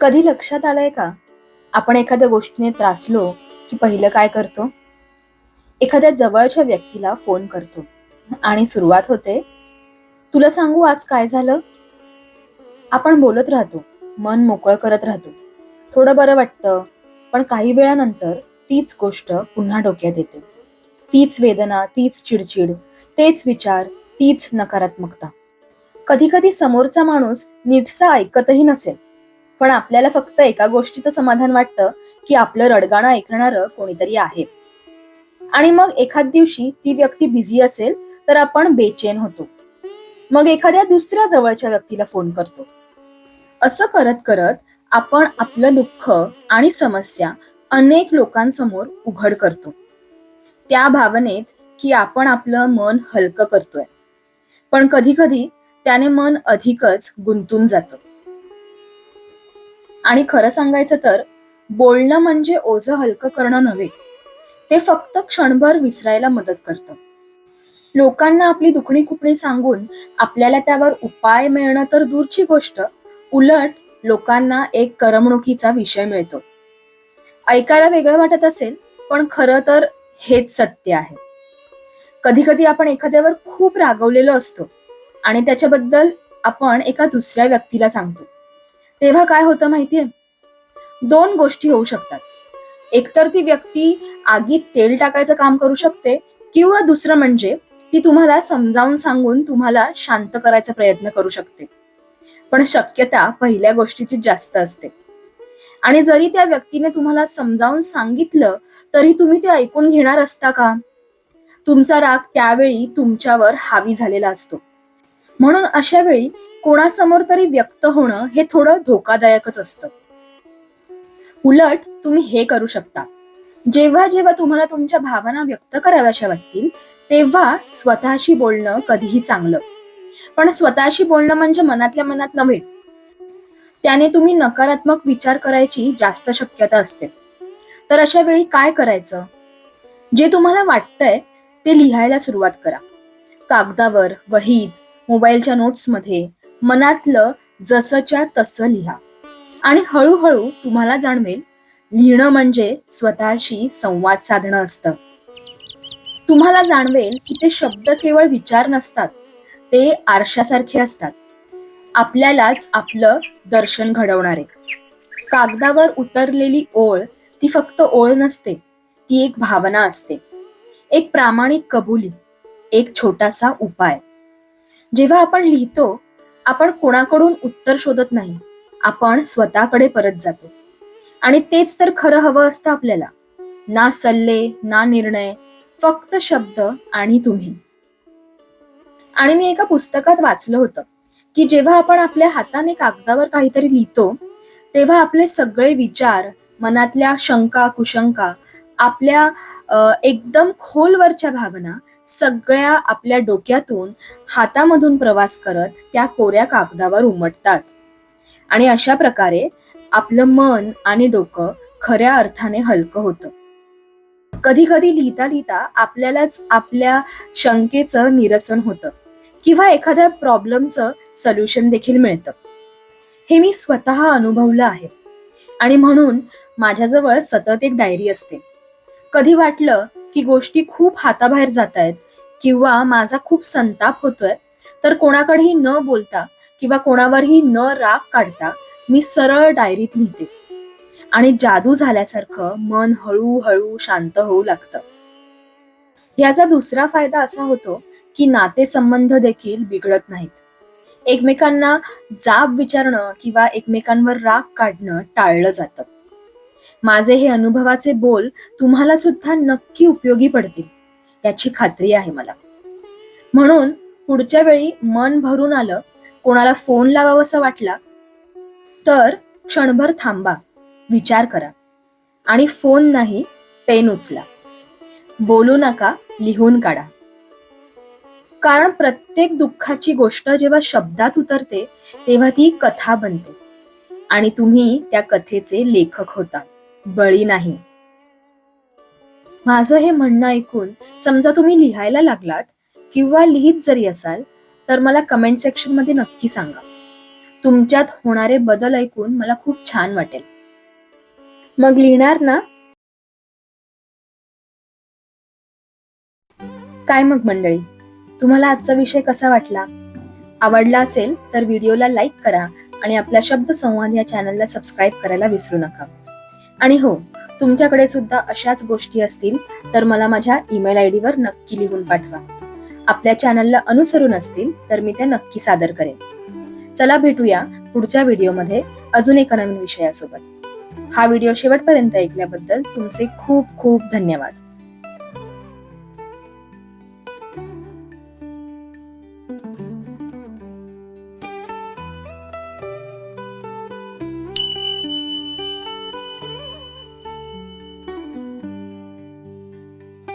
कधी लक्षात आलंय का? आपण एखाद्या गोष्टीने त्रासलो की पहिलं काय करतो? एखाद्या जवळच्या व्यक्तीला फोन करतो. आणि सुरुवात होते तुला सांगू आज काय झालं? आपण बोलत राहतो मन मोकळं करत राहतो. थोडं बरं वाटतं पण काही वेळानंतर तीच गोष्ट पुन्हा डोक्यात येते. तीच वेदना तीच चिडचिड तेच विचार तीच नकारात्मकता. कधी कधी समोरचा माणूस नीटसा ऐकतही नसेल. पण आपल्याला फक्त एका गोष्टीचं समाधान वाटतं की आपलं रडगाणं ऐकणारं कोणीतरी आहे. आणि मग एखाद दिवशी ती व्यक्ती बिझी असेल तर आपण बेचैन होतो. मग एखाद्या दुसऱ्या जवळच्या व्यक्तीला फोन करतो. असं करत करत आपण आपलं दुःख आणि समस्या अनेक लोकांसमोर उघड करतो. त्या भावनेत की आपण आपलं मन हलकं करतोय. पण कधी कधी त्याने मन अधिकच गुंतून जातं. आणि खरं सांगायचं तर बोलणं म्हणजे ओझं हलकं करणं नव्हे. ते फक्त क्षणभर विसरायला मदत करतं. लोकांना आपली दुखणी खुपणी सांगून आपल्याला त्यावर उपाय मिळणं तर दूरची गोष्ट उलट लोकांना एक करमणुकीचा विषय मिळतो. ऐकायला वेगळं वाटत असेल पण खरं तर हेच सत्य आहे. कधी कधी आपण एखाद्यावर खूप रागवलेलो असतो आणि त्याच्याबद्दल आपण एका दुसऱ्या व्यक्तीला सांगतो. तेव्हा काय होतं माहितीये? दोन गोष्टी होऊ शकतात. एकतर ती व्यक्ती आगीत तेल टाकायचं काम करू शकते किंवा दुसरं म्हणजे ती तुम्हाला समजावून सांगून तुम्हाला शांत करायचा प्रयत्न करू शकते. पण शक्यता पहिल्या गोष्टीची जास्त असते. आणि जरी त्या व्यक्तीने तुम्हाला समजावून सांगितलं तरी तुम्ही ते ऐकून घेणार असता का? तुमचा राग त्यावेळी तुमच्यावर हावी झालेला असतो. म्हणून अशा वेळी कोणासमोर तरी व्यक्त होणं हे थोडं धोकादायकच असतं. उलट तुम्ही हे करू शकता. जेव्हा जेव्हा तुम्हाला तुमच्या भावना व्यक्त कराव्याशा वाटतील तेव्हा स्वतःशी बोलणं कधीही चांगलं. पण स्वतःशी बोलणं म्हणजे मनातल्या मनात नव्हे. त्याने तुम्ही नकारात्मक विचार करायची जास्त शक्यता असते. तर अशा वेळी काय करायचं? जे तुम्हाला वाटतंय ते लिहायला सुरुवात करा. कागदावर वहीत मोबाईलच्या नोट्समध्ये मनातलं जसंच्या तसं लिहा. आणि हळूहळू तुम्हाला जाणवेल लिहिणं म्हणजे स्वतःशी संवाद साधणं असतं. तुम्हाला जाणवेल की ते शब्द केवळ विचार नसतात ते आरशासारखे असतात. आपल्यालाच आपलं दर्शन घडवणारे. कागदावर उतरलेली ओळ ती फक्त ओळ नसते ती एक भावना असते. एक प्रामाणिक कबुली एक छोटासा उपाय. जेव्हा आपण लिहितो आपण कोणाकडून उत्तर शोधत नाही. आपण स्वतःकडे परत जातो. आणि तेच तर खरं हवं असतं आपल्याला. ना सल्ले ना निर्णय फक्त शब्द आणि तुम्ही. आणि मी एका पुस्तकात वाचलं होतं की जेव्हा आपण आपल्या हाताने कागदावर काहीतरी लिहितो तेव्हा आपले सगळे विचार मनातल्या शंका कुशंका आपल्या एकदम खोलवरच्या भावना सगळ्या आपल्या डोक्यातून हातामधून प्रवास करत त्या कोऱ्या कागदावर उमटतात. आणि अशा प्रकारे आपलं मन आणि डोकं खऱ्या अर्थाने हलकं होतं. कधी कधी लिहिता लिहिता आपल्यालाच आपल्या शंकेचं निरसन होतं किंवा एखाद्या प्रॉब्लेमचं सोल्युशन देखील मिळतं. हे मी स्वतः अनुभवलं आहे. आणि म्हणून माझ्याजवळ सतत एक डायरी असते. कधी वाटलं की गोष्टी खूप हाताबाहेर जात आहेत किंवा माझा खूप संताप होतोय तर कोणाकडेही न बोलता किंवा कोणावरही न राग काढता मी सरळ डायरीत लिहिते. आणि जादू झाल्यासारखं मन हळूहळू शांत होऊ लागतं. याचा दुसरा फायदा असा होतो की नातेसंबंध देखील बिघडत नाहीत. एकमेकांना जाब विचारणं किंवा एकमेकांवर राग काढणं टाळलं जातं. माझे हे अनुभवाचे बोल तुम्हाला सुद्धा नक्की उपयोगी पडतील याची खात्री आहे मला. म्हणून पुढच्या वेळी मन भरून आलं कोणाला फोन लावावंसा वाटला तर क्षणभर थांबा विचार करा. आणि फोन नाही पेन उचला. बोलू नका लिहून काढा. कारण प्रत्येक दुःखाची गोष्ट जेव्हा शब्दात उतरते तेव्हा ती कथा बनते. आणि तुम्ही त्या कथेचे लेखक होता. बळी नाही. माझं हे म्हणणं ऐकून समजा तुम्ही लिहायला लागलात किंवा लिहित जरी असाल तर मला कमेंट सेक्शनमध्ये नक्की सांगा. तुमच्यात होणारे बदल ऐकून मला खूप छान वाटेल. मग लिहिणार ना? काय मग मंडळी? तुम्हाला आजचा विषय कसा वाटला? आवडला असेल तर व्हिडिओला लाईक करा आणि आपल्या शब्द संवाद या चॅनलला सबस्क्राईब करायला विसरू नका. आणि हो तुमच्याकडे सुद्धा अशाच गोष्टी असतील तर मला माझ्या ईमेल आय डीवर नक्की लिहून पाठवा. आपल्या चॅनलला अनुसरून असतील तर मी त्या नक्की सादर करेन. चला भेटूया पुढच्या व्हिडिओमध्ये अजून एका नवीन विषयासोबत. हा व्हिडिओ शेवटपर्यंत ऐकल्याबद्दल तुमचे खूप खूप धन्यवाद.